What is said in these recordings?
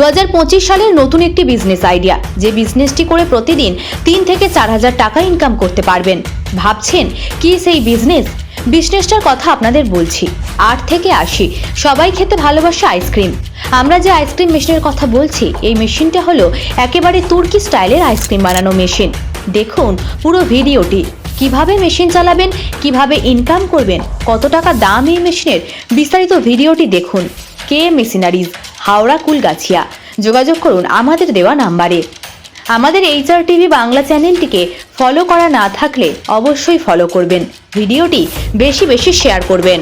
দু হাজার পঁচিশ সালের নতুন একটি বিজনেস আইডিয়া যে বিজনেসটি করে প্রতিদিন তিন থেকে চার হাজার টাকা ইনকাম করতে পারবেন। ভাবছেন কি সেই বিজনেস বিজনেসটার কথা আপনাদের বলছি। আট থেকে আশি, সবাই খেতে ভালোবাসে আইসক্রিম আমরা যে আইসক্রিম মেশিনের কথা বলছি, এই মেশিনটা হলো একেবারে তুর্কি স্টাইলের আইসক্রিম বানানো মেশিন দেখুন পুরো ভিডিওটি। কীভাবে মেশিন চালাবেন, কীভাবে ইনকাম করবেন, কত টাকা দাম এই মেশিনের বিস্তারিত ভিডিওটি দেখুন। K machineries? হাওড়া কুলগাছিয়া। যোগাযোগ করুন আমাদের দেওয়া নাম্বারে। আমাদের এইচআর টিভি বাংলা চ্যানেলটিকে ফলো করা না থাকলে অবশ্যই ফলো করবেন। ভিডিওটি বেশি বেশি শেয়ার করবেন।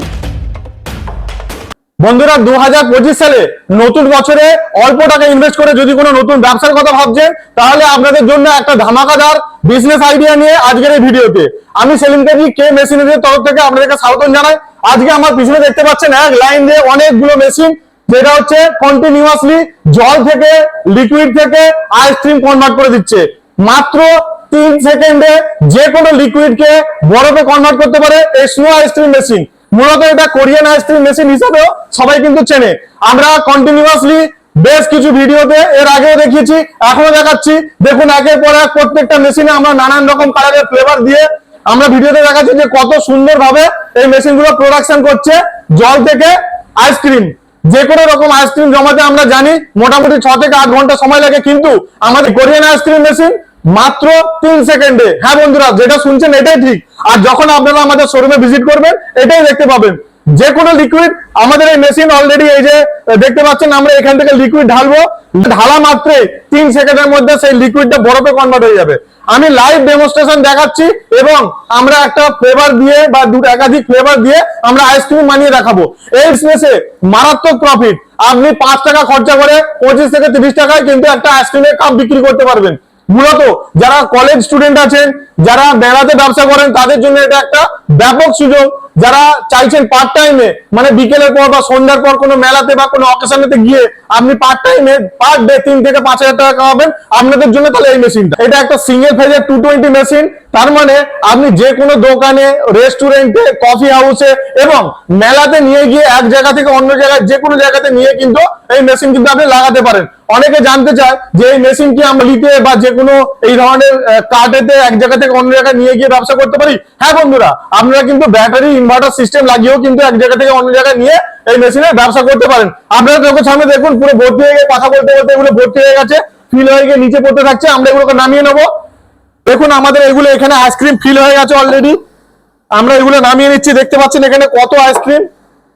বন্ধুরা দু হাজার সালে নতুন বছরে অল্প টাকা ইনভেস্ট করে যদি কোনো নতুন ব্যবসার কথা ভাবছেন, তাহলে আপনাদের জন্য একটা ধামাকাদার বিজনেস আইডিয়া নিয়ে আজকের এই ভিডিওতে। আমি সেলিম কাজী কে মেশিনের তরফ থেকে আপনাদেরকে স্বাগতম জানাই। আজকে আমার পিছনে দেখতে পাচ্ছেন এক লাইন দিয়ে অনেকগুলো মেশিন যেটা হচ্ছে কন্টিনিউয়াসলি জল থেকে লিকুইড থেকে আইসক্রিম কনভার্ট করে দিচ্ছে। মাত্র তিন সেকেন্ডে যে কোনো লিকুইডকে বরফে কনভার্ট করতে পারে এই স্নো আইসক্রিম মেশিন মূলত এটা কোরিয়ান আইসক্রিম মেশিন হিসাবেও সবাই কিন্তু চেনে। আমরা কন্টিনিউয়াসলি বেশ কিছু ভিডিওতে এর আগেও দেখিয়েছি এখনও দেখাচ্ছি। দেখুন, একের পর এক প্রত্যেকটা মেশিনে আমরা নানান রকম কালারের ফ্লেভার দিয়ে আমরা ভিডিওতে দেখাচ্ছি যে কত সুন্দরভাবে এই মেশিনগুলো প্রোডাকশন করছে জল থেকে আইসক্রিম যে কোনো রকম আইসক্রিম জমাতে আমরা জানি মোটামুটি ছ থেকে আট ঘণ্টা সময় লাগে, কিন্তু আমাদের কোরিয়ান আইসক্রিম মেশিন মাত্র তিন সেকেন্ডে হ্যাঁ বন্ধুরা, যেটা শুনছেন এটাই ঠিক। আর যখন আপনারা আমাদের শোরুমে ভিজিট করবেন, এটাই দেখতে পাবেন। যে কোনো লিকুইড আমাদের এই মেশিন অলরেডি এই যে দেখতে পাচ্ছেন, আমরা এখান থেকে লিকুইড ঢালবো। ঢালা মাত্রে তিন সেকেন্ডের মধ্যে সেই লিকুইডটা বরফে কনভার্ট হয়ে যাবে। আমি লাইভ ডেমনস্ট্রেশন দেখাচ্ছি এবং আমরা একটা ফ্লেভার দিয়ে বা দুটো একাধিক ফ্লেভার দিয়ে আমরা আইসক্রিম বানিয়ে দেখাবো। এই বিজনেসে মারাত্মক প্রফিট আপনি পাঁচ টাকা খরচা করে পঁচিশ থেকে তিরিশ টাকায় কিন্তু একটা আইসক্রিমের কাপ বিক্রি করতে পারবেন। মূলত যারা কলেজ স্টুডেন্ট আছেন, যারা বেড়াতে ব্যবসা করেন, তাদের জন্য এটা একটা ব্যাপক সুযোগ। যারা চাইছেন পার্ট টাইমে মানে বিকেলের পর বা সন্ধ্যার পর কোনো মেলাতে বা কোনো অকেশনেতে গিয়ে আপনি পার্ট টাইমে পার ডে তিন থেকে পাঁচ হাজার টাকা কামাবেন, আপনাদের জন্য তাহলে এই মেশিনটা এটা একটা সিঙ্গেল ফেজের টু টোয়েন্টি মেশিন তার মানে আপনি যে কোনো দোকানে রেস্টুরেন্টে কফি হাউসে এবং মেলাতে নিয়ে গিয়ে এক জায়গা থেকে অন্য জায়গায় যে কোনো জায়গাতে নিয়ে কিন্তু এই মেশিন কিন্তু আপনি লাগাতে পারেন। অনেকে জানতে চায় যে এই মেশিন কি আমরা লিতে বা যে কোনো এই ধরনের কার্ডেতে এক জায়গা থেকে অন্য জায়গায় নিয়ে গিয়ে ব্যবসা করতে পারি? হ্যাঁ বন্ধুরা, আপনারা কিন্তু ব্যাটারি ইনভার্টার সিস্টেম লাগিয়েও কিন্তু এক জায়গা থেকে অন্য জায়গায় নিয়ে এই মেশিনের ব্যবসা করতে পারেন। আপনারা চোখের সামনে দেখুন, পুরো ভর্তি হয়ে গিয়ে কথা বলতে বলতে এগুলো ভর্তি হয়ে গেছে ফিল হয়ে গিয়ে নিচে পড়তে থাকছে, আমরা এগুলোকে নামিয়ে নেব। দেখুন, আমাদের এগুলো এখানে আইসক্রিম ফিল হয়ে গেছে অলরেডি আমরা এগুলো নামিয়ে নিচ্ছি, দেখতে পাচ্ছেন এখানে কত আইসক্রিম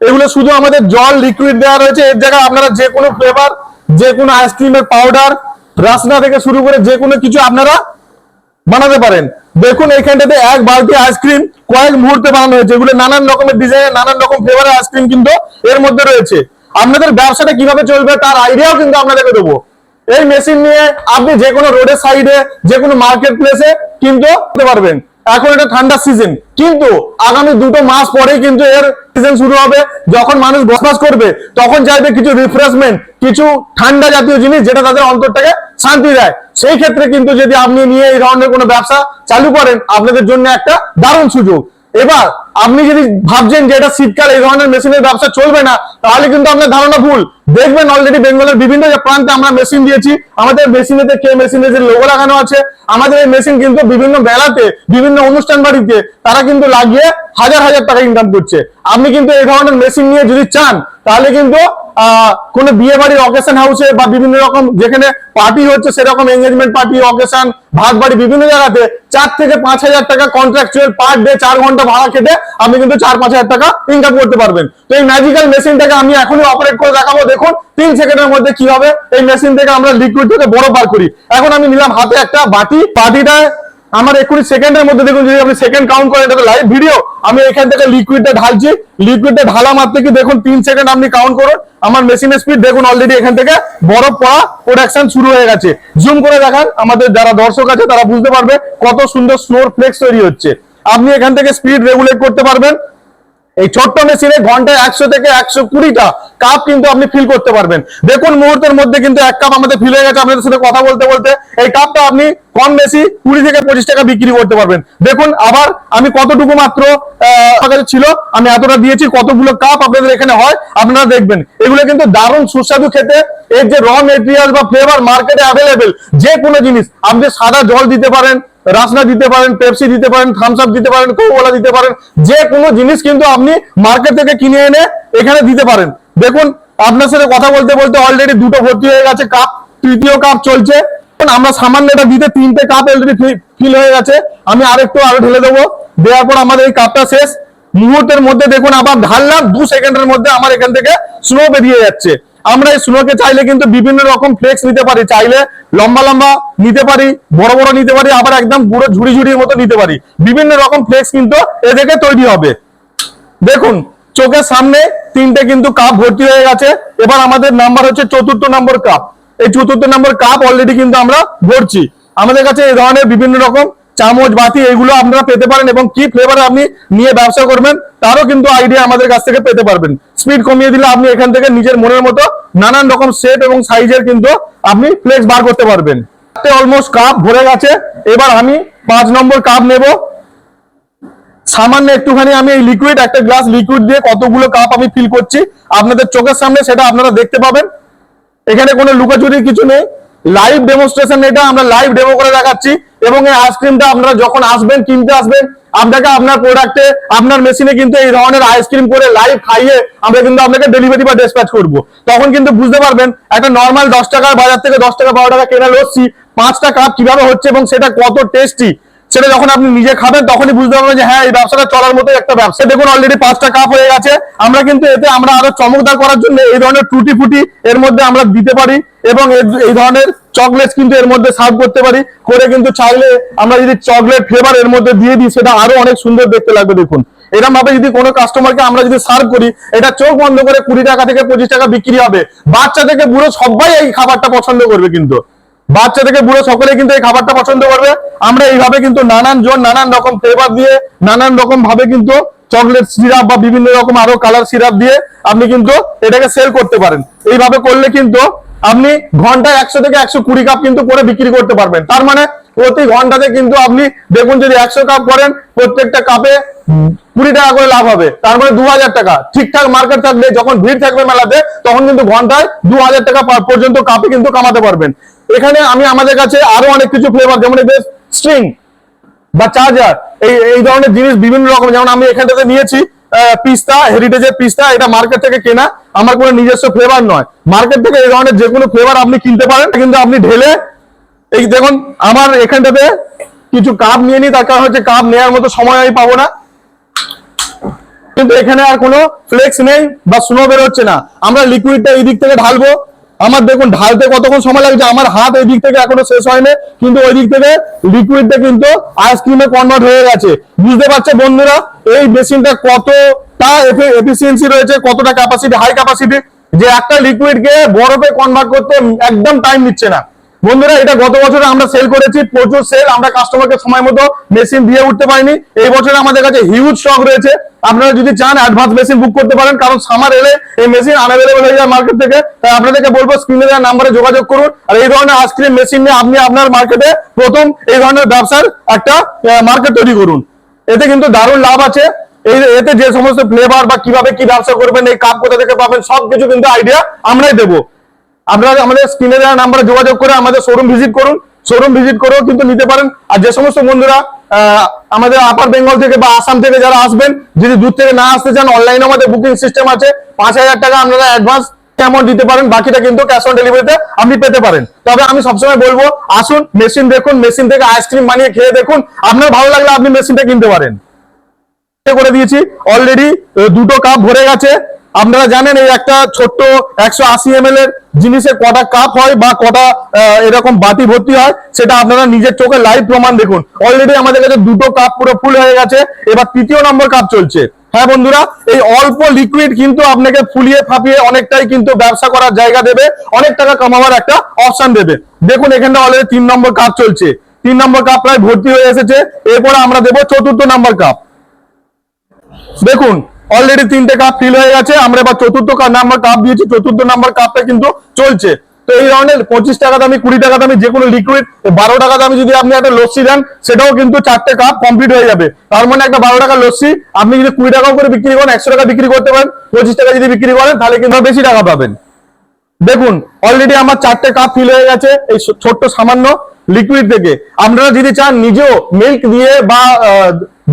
এগুলো শুধু আমাদের জল লিকুইড দেওয়া রয়েছে, এর জায়গায় আপনারা যে কোনো ফ্লেভার যে কোনো আইসক্রিমের পাউডার রাসনা থেকে শুরু করে যে কোনো কিছু আপনারা বানাতে পারেন। দেখুন এইখানটাতে এক বালতি আইসক্রিম কয়েক মুহূর্তে বানানো হয়েছে। এগুলো নানান রকমের ডিজাইনের নানান রকম ফ্লেভারের আইসক্রিম কিন্তু এর মধ্যে রয়েছে। আপনাদের ব্যবসাটা কীভাবে চলবে তার আইডিয়াও কিন্তু আপনাদেরকে দেবো। এই মেশিন নিয়ে আপনি যে কোনো রোডের সাইডে যে কোনো মার্কেট প্লেসে কিন্তু পারবেন। এখন এটা ঠান্ডার সিজন কিন্তু আগামী দুটো মাস পরেই কিন্তু এর সিজন শুরু হবে। যখন মানুষ বসবাস করবে, তখন চাইবে কিছু রিফ্রেশমেন্ট কিছু ঠান্ডা জাতীয় জিনিস যেটা তাদের অন্তরটাকে শান্তি দেয়। সেই ক্ষেত্রে কিন্তু যদি আপনি নিয়ে এই ধরনের কোনো ব্যবসা চালু করেন, আপনাদের জন্য একটা দারুণ সুযোগ। এবার আপনি যদি ভাবছেন যে এটা শীতকাল, এই ধরনের মেশিনের ব্যবসা চলবে না, তাহলে কিন্তু আপনার ধারণা ভুল। দেখবেন অলরেডি বেঙ্গলের বিভিন্ন যে প্রান্তে আমরা মেশিন দিয়েছি, আমাদের মেশিনেতে কে মেশিনে যে লোগো লাগানো আছে, আমাদের এই মেশিন কিন্তু বিভিন্ন বেলাতে বিভিন্ন অনুষ্ঠান বাড়িতে, তারা কিন্তু লাগিয়ে হাজার হাজার টাকা ইনকাম করছে। আপনি কিন্তু এই ধরনের মেশিন নিয়ে যদি চান, তাহলে কিন্তু কোনো বিয়ে বাড়ির অকেশন হাউসে বা বিভিন্ন রকম যেখানে পার্টি হচ্ছে, সেরকম এঙ্গেজমেন্ট পার্টি অকেশন ভাত বাড়ি বিভিন্ন জায়গাতে, চার থেকে পাঁচ হাজার টাকা কন্ট্রাকচুয়াল পার ডে চার ঘণ্টা ভাড়া খেটে আপনি কিন্তু চার, পাঁচ হাজার টাকা ইনকাম করতে পারবেন। তো এই ম্যাজিক্যাল মেশিনটাকে আমি এখনই অপারেট করে দেখাবো। দেখুন, তিন সেকেন্ডের মধ্যে কি হবে? এই মেশিন থেকে আমরা লিকুইড থেকে বড় বার করি। এখন আমি নিলাম হাতে একটা বাটি। বাটিটায় আমার একুশ সেকেন্ডের মধ্যে দেখুন, যদি আপনি সেকেন্ড কাউন্ট করেন, এটা লাইভ ভিডিও আমি এখান থেকে লিকুইডটা ঢালছি। লিকুইডটা ঢালা মাত্র কি দেখুন, তিন সেকেন্ড আপনি কাউন্ট করুন। আমার মেশিনের স্পিড দেখুন অলরেডি এখান থেকে বরফ পড়া প্রোডাকশন শুরু হয়ে গেছে। জুম করে দেখান। আমাদের যারা দর্শক আছে, তারা বুঝতে পারবে কত সুন্দর স্নোর ফ্লেক্স তৈরি হচ্ছে। আপনি এখান থেকে স্পিড রেগুলেট করতে পারবেন। এই ছোট্ট মেশিনে ঘন্টায় একশো থেকে একশো কুড়িটা কাপ কিন্তু আপনি ফিল করতে পারবেন। দেখুন মুহূর্তের মধ্যে কিন্তু এক কাপ আমাদের ফিল হয়ে গেছে। আপনাদের সাথে কথা বলতে বলতে এই কাপটা আপনি কম বেশি কুড়ি থেকে পঁচিশ টাকা বিক্রি করতে পারবেন। দেখুন আবার আমি কতটুকু মাত্র ছিল, আমি এতটা দিয়েছি, কতগুলো কাপ আপনাদের এখানে হয়, আপনারা দেখবেন। এগুলো কিন্তু দারুণ সুস্বাদু খেতে। এর যে র মেটেরিয়াল বা ফ্লেভার মার্কেটে অ্যাভেলেবেল যে কোনো জিনিস, আপনি সাদা জল দিতে পারেন রাসনা দিতে পারেন পেপসি দিতে পারেন থামস আপ দিতে পারেন কোকোলা দিতে পারেন, যে কোনো জিনিস কিন্তু আপনি মার্কেট থেকে কিনে এনে এখানে দিতে পারেন। দেখুন, আপনার সাথে কথা বলতে বলতে অলরেডি দুটো ভর্তি হয়ে গেছে কাপ তৃতীয় কাপ চলছে। আমরা সামান্য এটা দিতে তিনটে কাপ অলরেডি ফিল হয়ে গেছে। আমি আরেকটু আরও ঢেলে দেবো। দেওয়ার পর আমাদের এই কাপটা শেষ। মুহূর্তের মধ্যে দেখুন, আবার ঢাললাম, দু সেকেন্ডের মধ্যে আমার এখান থেকে স্নো বেরিয়ে যাচ্ছে। আমরা এই স্নোকে চাইলে কিন্তু বিভিন্ন রকম ফ্লেক্স নিতে পারি। চাইলে লম্বা লম্বা নিতে পারি, বড় বড় নিতে পারি, আবার একদম পুরো ঝুড়ি ঝুড়ির মতো নিতে পারি। বিভিন্ন রকম ফ্লেক্স কিন্তু এ থেকে তৈরি হবে। দেখুন, চোখের সামনে তিনটে কিন্তু কাপ ভর্তি হয়ে গেছে। এবার আমাদের নাম্বার হচ্ছে চতুর্থ নম্বর কাপ এই চতুর্থ নম্বর কাপ অলরেডি কিন্তু আমরা ভরছি। আমাদের কাছে এই ধরনের বিভিন্ন রকম চামচ বাতি এগুলো আপনারা পেতে পারেন এবং কি ফ্লেভারে আপনি নিয়ে ব্যবসা করবেন, তারও কিন্তু আইডিয়া আমাদের কাছ থেকে পেতে পারবেন। স্পিড কমিয়ে দিলে আপনি এখান থেকে নিজের মনের মতো নানান রকম সেট এবং সাইজের কিন্তু আপনি ফ্লেক্স বার করতে পারবেন। অলমোস্ট কাপ ভরে গেছে, এবার আমি পাঁচ নম্বর কাপ নেব। সামান্য একটুখানি আমি এই লিকুইড একটা গ্লাস লিকুইড দিয়ে কতগুলো কাপ আমি ফিল করছি, আপনাদের চোখের সামনে সেটা আপনারা দেখতে পাবেন। এখানে কোনো লুকাচুরি কিছু নেই। লাইভ ডেমোস্ট্রেশন এটা আমরা লাইভ ডেমো করে দেখাচ্ছি এবং এই আইসক্রিমটা আপনারা যখন আসবেন, কিনতে আসবেন, আপনাকে আপনার প্রোডাক্টে আপনার মেশিনে কিন্তু এই ধরনের আইসক্রিম করে লাইভ খাইয়ে আমরা কিন্তু আপনাকে ডেলিভারি বা ডিসপ্যাচ করব। তখন কিন্তু বুঝতে পারবেন, একটা নর্মাল দশ টাকার বাজার থেকে দশ টাকা বারো টাকা কেনা লস্যি পাঁচটা কাপ কীভাবে হচ্ছে এবং সেটা কত টেস্টি সেটা যখন আপনি নিজে খাবেন, তখনই বুঝতে পারবেন যে হ্যাঁ এই ব্যবসাটা চলার মতো একটা ব্যবসা। দেখুন অলরেডি পাঁচটা কাপ হয়ে গেছে। আমরা কিন্তু এতে আমরা আরও চমকদার করার জন্য এই ধরনের টুটি ফুটি এর মধ্যে আমরা দিতে পারি এবং এই ধরনের চকলেট কিন্তু এর মধ্যে সার্ভ করতে পারি। করে কিন্তু চাইলে আমরা যদি চকলেট ফ্লেভার এর মধ্যে দিয়ে দিই, সেটা আরও অনেক সুন্দর দেখতে লাগবে দেখুন। এরকম ভাবে যদি কোনো কাস্টমারকে আমরা যদি সার্ভ করি, এটা চোখ বন্ধ করে কুড়ি টাকা থেকে পঁচিশ টাকা বিক্রি হবে। বাচ্চা থেকে বুড়ো সবাই এই খাবারটা পছন্দ করবে কিন্তু। বাচ্চা থেকে বুড়ো সকলে কিন্তু এই খাবারটা পছন্দ করবে। আমরা এইভাবে কিন্তু নানান জন নানান রকম ফ্লেভার দিয়ে, নানান রকম ভাবে কিন্তু চকলেট সিরাপ বা বিভিন্ন রকম আরও কালার সিরাপ দিয়ে আপনি কিন্তু এটাকে সেল করতে পারেন। এইভাবে করলে কিন্তু আপনি ঘন্টায় একশো থেকে একশো কুড়ি কাপ কিন্তু করে বিক্রি করতে পারবেন। তার মানে প্রতি ঘন্টাতে কিন্তু আপনি দেখুন যদি একশো কাপ করেন, প্রত্যেকটা কাপে কুড়ি টাকা করে লাভ হবে। তার মানে দু হাজার টাকা। ঠিকঠাক মার্কেট থাকবে যখন ভিড় থাকবে মেলাতে, তখন কিন্তু ঘন্টায় দু হাজার টাকা পর্যন্ত কাপে কিন্তু কামাতে পারবেন। এখানে আমি আমাদের কাছে আরও অনেক কিছু ফ্লেভার যেমন স্ট্রিং বা চার্জার এই এই ধরনের জিনিস বিভিন্ন রকম, যেমন আমি এখানটাতে নিয়েছি পিস্তা হেরিটেজের পিস্তা এটা মার্কেট থেকে কেনা, আমার কোনো নিজস্ব ফ্লেভার নয়। মার্কেট থেকে এই ধরনের যে কোনো ফ্লেভার আপনি কিনতে পারেন, কিন্তু আপনি ঢেলে, এই দেখুন, আমার এখানটাতে কিছু কাপ নিয়ে নিই, তার কারণ হচ্ছে কাপ নেওয়ার মতো সময় আমি পাবো না। কিন্তু এখানে আর কোনো ফ্লেক্স নেই বা স্নো বেরোচ্ছে না। আমরা লিকুইডটা এই দিক থেকে ঢালবো আমার দেখুন ঢালতে কতক্ষণ সময় লাগছে? আমার হাত ওই দিক থেকে এখনও শেষ হয়নি, কিন্তু ওই দিক থেকে লিকুইডটা কিন্তু আইসক্রিমে কনভার্ট হয়ে গেছে। বুঝতে পারছে বন্ধুরা? এই মেশিনটা কতটা এফিসিয়েন্সি রয়েছে, কতটা ক্যাপাসিটি হাই ক্যাপাসিটি যে একটা লিকুইডকে বরফে কনভার্ট করতে একদম টাইম নিচ্ছে না। বন্ধুরা, এটা গত বছর আমরা সেল করেছি, প্রচুর সেল আমরা কাস্টমারকে সময় মতো মেশিন দিয়ে উঠতে পারিনি। এই বছর আমাদের কাছে হিউজ স্টক রয়েছে। আপনারা যদি চান অ্যাডভান্স মেশিন বুক করতে পারেন, কারণ সামার এলে এই মেশিন আনঅ্যাভেলেবল হয়ে যায় মার্কেট থেকে। তাই আপনাদেরকে বলব স্ক্রিনে দেওয়া নাম্বারে যোগাযোগ করুন। আর এই ধরনের আইসক্রিম মেশিন নিয়ে আপনি আপনার মার্কেটে প্রথম এই ধরনের ব্যবসার একটা মার্কেট তৈরি করুন। এতে কিন্তু দারুণ লাভ আছে। এই এতে যে সমস্ত ফ্লেভার বা কীভাবে কি ব্যবসা করবেন, এই কাপ কোথা থেকে পাবেন, সবকিছু কিন্তু আইডিয়া আমরাই দেবো। আপনারা আমাদের স্ক্রিনে দেওয়া নাম্বারে যোগাযোগ করে আমাদের শোরুম ভিজিট করুন শোরুম ভিজিট করেও কিন্তু নিতে পারেন। আর যে সমস্ত বন্ধুরা আমাদের আপার বেঙ্গল থেকে বা আসাম থেকে যারা আসবেন, যদি দূর থেকে না আসতে চান অনলাইনে আমাদের বুকিং সিস্টেম আছে। পাঁচ হাজার টাকা আপনারা অ্যাডভান্স অ্যামাউন্ট দিতে পারেন, বাকিটা কিন্তু ক্যাশ অন ডেলিভারিতে আপনি পেতে পারেন। তবে আমি সবসময় বলব, আসুন মেশিন দেখুন মেশিন থেকে আইসক্রিম বানিয়ে খেয়ে দেখুন। আপনার ভালো লাগলে আপনি মেশিনটা কিনতে পারেন। করে দিয়েছি অলরেডি দুটো কাপ ভরে গেছে। আপনারা জানেন এই একটা ছোট্ট একশো আশি এম এর জিনিসে কটা কাপ হয় বা কটা এরকম বাটি ভর্তি হয়, সেটা আপনারা নিজের চোখে লাইভ প্রমাণ দেখুন। অলরেডি আমাদের কাছে দুটো কাপ পুরো ফুল হয়ে গেছে। এবার তৃতীয় নম্বর কাপ চলছে। হ্যাঁ বন্ধুরা, এই অল্প লিকুইড কিন্তু আপনাকে ফুলিয়ে ফাপিয়ে অনেকটাই কিন্তু ব্যবসা করার জায়গা দেবে, অনেক টাকা কামাবার একটা অপশন দেবে। দেখুন, এখানটা অলরেডি তিন নম্বর কাপ চলছে। তিন নম্বর কাপ প্রায় ভর্তি হয়ে এসেছে। এরপরে আমরা দেবো চতুর্থ নম্বর কাপ দেখুন অলরেডি তিনটে কাপ ফিল হয়ে গেছে। আমরা এবার চতুর্থ নাম্বার কাপ দিয়েছি। চতুর্থ নাম্বার কাপটা কিন্তু চলছে। তো এই ধরনের পঁচিশ টাকা দামি, কুড়ি টাকা দামি যে কোনো লিকুইড বারো টাকা দামি যদি আপনি একটা লস্যি দেন, সেটাও কিন্তু চারটে কাপ কমপ্লিট হয়ে যাবে। তার মানে একটা বারো টাকা লস্যি, আপনি যদি কুড়ি টাকাও করে বিক্রি করেন, একশো টাকা বিক্রি করতে পারেন, পঁচিশ টাকা যদি বিক্রি করেন, তাহলে কিন্তু বেশি টাকা পাবেন। দেখুন অলরেডি আমার চারটে কাপ ফিল হয়ে গেছে এই ছোট্ট সামান্য লিকুইড থেকে। আপনারা যদি চান, নিজেও মিল্ক দিয়ে বা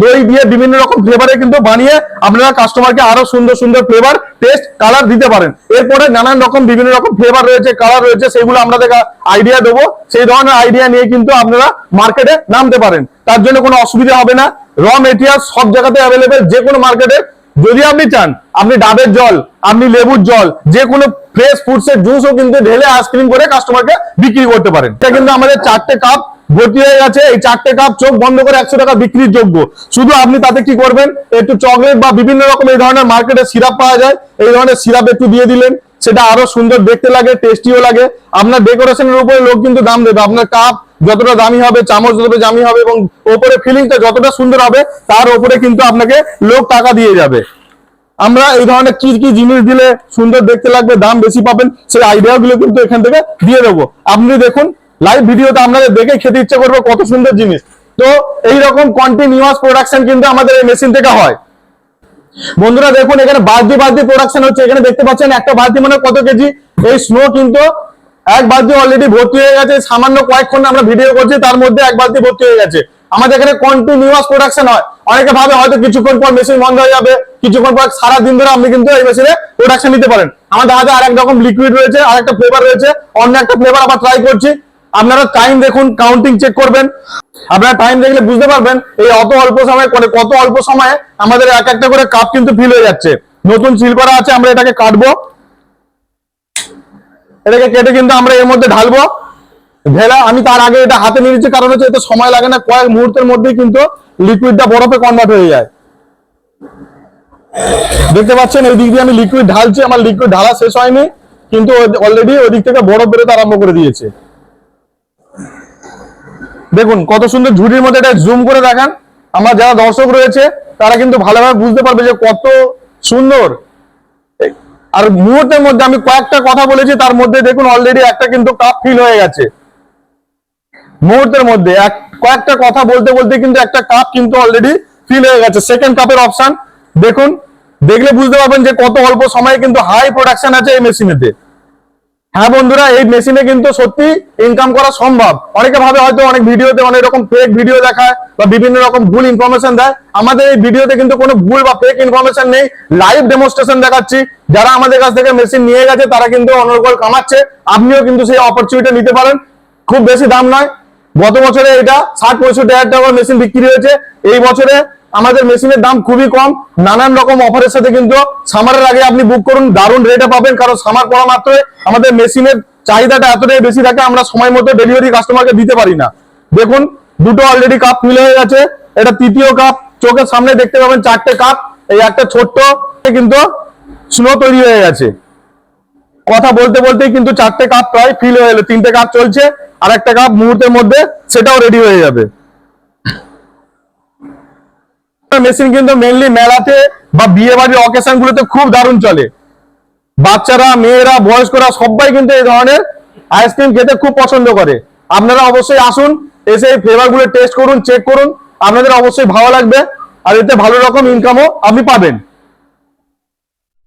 দই দিয়ে বিভিন্ন রকম ফ্লেভারে কিন্তু বানিয়ে আপনারা কাস্টমারকে আরও সুন্দর সুন্দর ফ্লেভার টেস্ট কালার দিতে পারেন। এরপরে নানান রকম বিভিন্ন রকম ফ্লেভার রয়েছে কালার রয়েছে, সেগুলো আপনাদের আইডিয়া দেবো। সেই ধরনের আইডিয়া নিয়ে কিন্তু আপনারা মার্কেটে নামতে পারেন। তার জন্য কোনো অসুবিধা হবে না। র মেটেরিয়াল সব জায়গাতে অ্যাভেলেবেল যে কোনো মার্কেটে যদি আপনি চান, আপনি ডাবের জল, আপনি লেবুর জল, যে কোনো ফ্রেশ ফ্রুটস এর জুসও কিন্তু ঢেলে আইসক্রিম করে কাস্টমারকে বিক্রি করতে পারেন। এটা কিন্তু আমাদের চারটে কাপ ভর্তি হয়ে গেছে। এই চারটে কাপ চোখ বন্ধ করে একশো টাকা বিক্রির যোগ্য। শুধু আপনি তাতে কি করবেন? একটু চকলেট বা বিভিন্ন রকম এই ধরনের মার্কেটে সিরাপ পাওয়া যায়। এই ধরনের সিরাপ একটু দিয়ে দিলেন। সেটা আরও সুন্দর দেখতে লাগে টেস্টিও লাগে। আপনার ডেকোরেশনের উপরে লোক কিন্তু দাম দেবে। আপনার কাপ যতটা দামি হবে, চামচ যতটা দামি হবে এবং ওপরে ফিলিংটা যতটা সুন্দর হবে, তার ওপরে কিন্তু আপনাকে লোক টাকা দিয়ে যাবে। আমরা এই ধরনের কি কি জিনিস দিলে সুন্দর দেখতে লাগবে, দাম বেশি পাবেন, সেই আইডিয়া গুলো কিন্তু এখান থেকে দিয়ে দেবো। আপনি দেখুন লাইভ ভিডিওতে আপনাদের দেখে খেতে ইচ্ছে করবে কত সুন্দর জিনিস। তো এই রকম কন্টিনিউয়াস প্রোডাকশন কিন্তু আমাদের এই মেশিন থেকে হয়। বন্ধুরা দেখুন, এখানে বালতি বালতি প্রোডাকশন হচ্ছে। এখানে দেখতে পাচ্ছেন একটা বালতি মানে কত কেজি? এই স্নো কিন্তু এক বালতি অলরেডি ভর্তি হয়ে গেছে। সামান্য কয়েকক্ষণ আমরা ভিডিও করছি, তার মধ্যে এক বালতি ভর্তি হয়ে গেছে। আমাদের এখানে কন্টিনিউয়াস প্রোডাকশন হয়। অনেকে ভাবে হয়তো কিছুক্ষণ পর মেশিন বন্ধ হয়ে যাবে, কিছুক্ষণ পর সারা দিন ধরে আপনি কিন্তু এই মেশিনে প্রোডাকশন নিতে পারেন। আমাদের হাতে আরেক রকম লিকুইড রয়েছে, আরেকটা ফ্লেভার রয়েছে, অন্য একটা ফ্লেভার আবার ট্রাই করছি। আপনারা টাইম দেখুন কাউন্টিং চেক করবেন। আপনারা টাইম দেখলে বুঝতে পারবেন এই অত অল্প সময় করে, কত অল্প সময়ে আমাদের এক একটা করে কাপ কিন্তু ফিল হয়ে যাচ্ছে। নতুন সিল করা আছে, আমরা এটাকে কাটবো। এটাকে কেটে কিন্তু আমরা এর মধ্যে ঢালবো। ঢেলা আমি তার আগে এটা হাতে নিয়ে নিচ্ছি, কারণ হচ্ছে এতে সময় লাগে না, কয়েক মুহূর্তের মধ্যেই কিন্তু লিকুইডটা বরফে কনভার্ট হয়ে যায়। দেখতে পাচ্ছেন, এই দিক দিয়ে আমি লিকুইড ঢালছি, আমার লিকুইড ঢালা শেষ হয়নি, কিন্তু অলরেডি ওই দিক থেকে বরফ বেরোতে আরম্ভ করে দিয়েছে। দেখুন, কত সুন্দর ঝুড়ির মধ্যে এটা জুম করে দেখান। আমার যারা দর্শক রয়েছে, তারা কিন্তু ভালোভাবে বুঝতে পারবে যে কত সুন্দর। আর মুহূর্তের মধ্যে আমি কয়েকটা কথা বলেছি, তার মধ্যে দেখুন অলরেডি একটা কিন্তু কাপ ফিল হয়ে গেছে। মুহূর্তের মধ্যে এক, কয়েকটা কথা বলতে বলতে কিন্তু একটা কাপ কিন্তু অলরেডি ফিল হয়ে গেছে। সেকেন্ড কাপের অপশন দেখুন, দেখলে বুঝতে পারবেন যে কত অল্প সময়ে কিন্তু হাই প্রোডাকশন আছে এই মেশিনেতে হ্যাঁ বন্ধুরা, এই মেশিনে কিন্তু সত্যি ইনকাম করা সম্ভব। অনেকে ভাবে হয়তো অনেক ভিডিওতে অনেক রকম ফেক ভিডিও দেখায় বা বিভিন্ন রকম ভুল ইনফরমেশন দেয়। আমাদের এই ভিডিওতে কিন্তু কোনো ভুল বা ফেক ইনফরমেশন নেই। লাইভ ডেমোস্ট্রেশন দেখাচ্ছি। যারা আমাদের কাছ থেকে মেশিন নিয়ে গেছে, তারা কিন্তু অনর্গল কামাচ্ছে। আপনিও কিন্তু সেই অপরচুনিটি নিতে পারেন। খুব বেশি দাম নয়। গত বছরে এটা ষাট পঁয়ষট্টি হাজার টাকার মেশিন বিক্রি হয়েছে। এই বছরে আমাদের মেশিনের দাম খুবই কম। নানান রকম অফারের সাথে কিন্তু সামারের আগে আপনি বুক করুন, দারুণ রেটে পাবেন, কারণ সামার পড়া মাত্রই আমাদের মেশিনের চাহিদাটা এতটাই বেশি থাকে, আমরা সময় মতো ডেলিভারি কাস্টমারকে দিতে পারি না। দেখুন, দুটো অলরেডি কাপ ফিল হয়ে গেছে, এটা তৃতীয় কাপ চোখের সামনে দেখতে পাবেন চারটে কাপ এই একটা ছোট্ট কিন্তু স্নো তৈরি হয়ে গেছে। কথা বলতে বলতেই কিন্তু চারটে কাপ প্রায় ফিল হয়ে এলো, তিনটে কাপ চলছে আর একটা কাপ মুহূর্তের মধ্যে সেটাও রেডি হয়ে যাবে। মেশিন কিন্তু মেনলি মেলাতে বা বিয়ে বাড়ির অকেশন গুলোতে খুব দারুণ চলে। বাচ্চারা, মেয়েরা, বয়স্করা সবাই কিন্তু এই ধরনের আইসক্রিম খেতে খুব পছন্দ করে। আপনারা অবশ্যই আসুন, এসে এই ফ্লেভারগুলো টেস্ট করুন চেক করুন। আপনাদের অবশ্যই ভালো লাগবে আর এতে ভালো রকম ইনকামও আপনি পাবেন।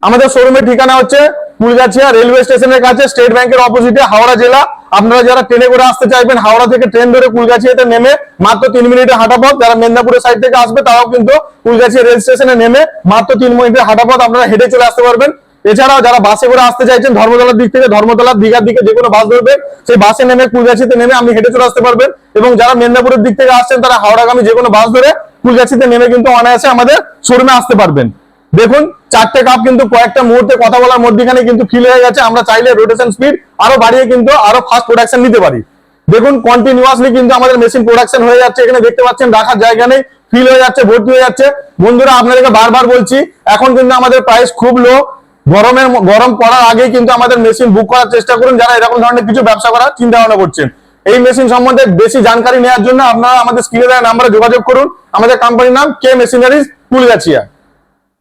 আমাদের শোরুমের ঠিকানা হচ্ছে ফুলগাছিয়া রেলওয়ে স্টেশনের কাছে স্টেট ব্যাংকের অপোজিটে হাওড়া জেলা। আপনারা যারা ট্রেনে করে আসতে চাইবেন, হাওড়া থেকে ট্রেন ধরে কুলগাছিয়াতে নেমে মাত্র তিন মিনিটে হাঁটা পথ যারা মেদিনীপুরের সাইড থেকে আসবে, তারাও কিন্তু কুলগাছিয়া রেল স্টেশনে নেমে মাত্র তিন মিনিটের হাঁটা পথ আপনারা হেঁটে চলে আসতে পারবেন। এছাড়াও যারা বাসে করে আসতে চাইছেন, ধর্মতলার দিক থেকে, ধর্মতলার দীঘার দিকে যে কোনো বাস ধরবেন সেই বাসে নেমে কুলগাছিতে নেমে আপনি হেঁটে চলে আসতে পারবেন। এবং যারা মেদিনীপুরের দিক থেকে আসছেন, তারা হাওড়াগামী যে কোনো বাস ধরে কুলগাছিতে নেমে কিন্তু অনায়াসে আমাদের শোরুমে আসতে পারবেন। দেখুন, চারটে কাপ কিন্তু কয়েকটা মুহূর্তে কথা বলার মধ্যখানে কিন্তু ফিল হয়ে গেছে। আমরা চাইলে রোটেশন স্পিড আরও বাড়িয়ে কিন্তু আরও ফাস্ট প্রোডাকশন নিতে পারি। দেখুন কন্টিনিউয়াসলি কিন্তু আমাদের মেশিন প্রোডাকশন হয়ে যাচ্ছে। এখানে দেখতে পাচ্ছেন, রাখার জায়গা নেই ফিল হয়ে যাচ্ছে, ভর্তি হয়ে যাচ্ছে। বন্ধুরা, আপনাদেরকে বারবার বলছি, এখন কিন্তু আমাদের প্রাইস খুব লো গরমের গরম পড়ার আগেই কিন্তু আমাদের মেশিন বুক করার চেষ্টা করুন। যারা এরকম ধরনের কিছু ব্যবসা করার চিন্তা ভাবনা করছেন, এই মেশিন সম্বন্ধে বেশি জানকারি নেওয়ার জন্য আপনারা আমাদের স্ক্রিনে দেওয়া নাম্বারে যোগাযোগ করুন। আমাদের কোম্পানির নাম কে মেশিনারিজ ফুলগাছিয়া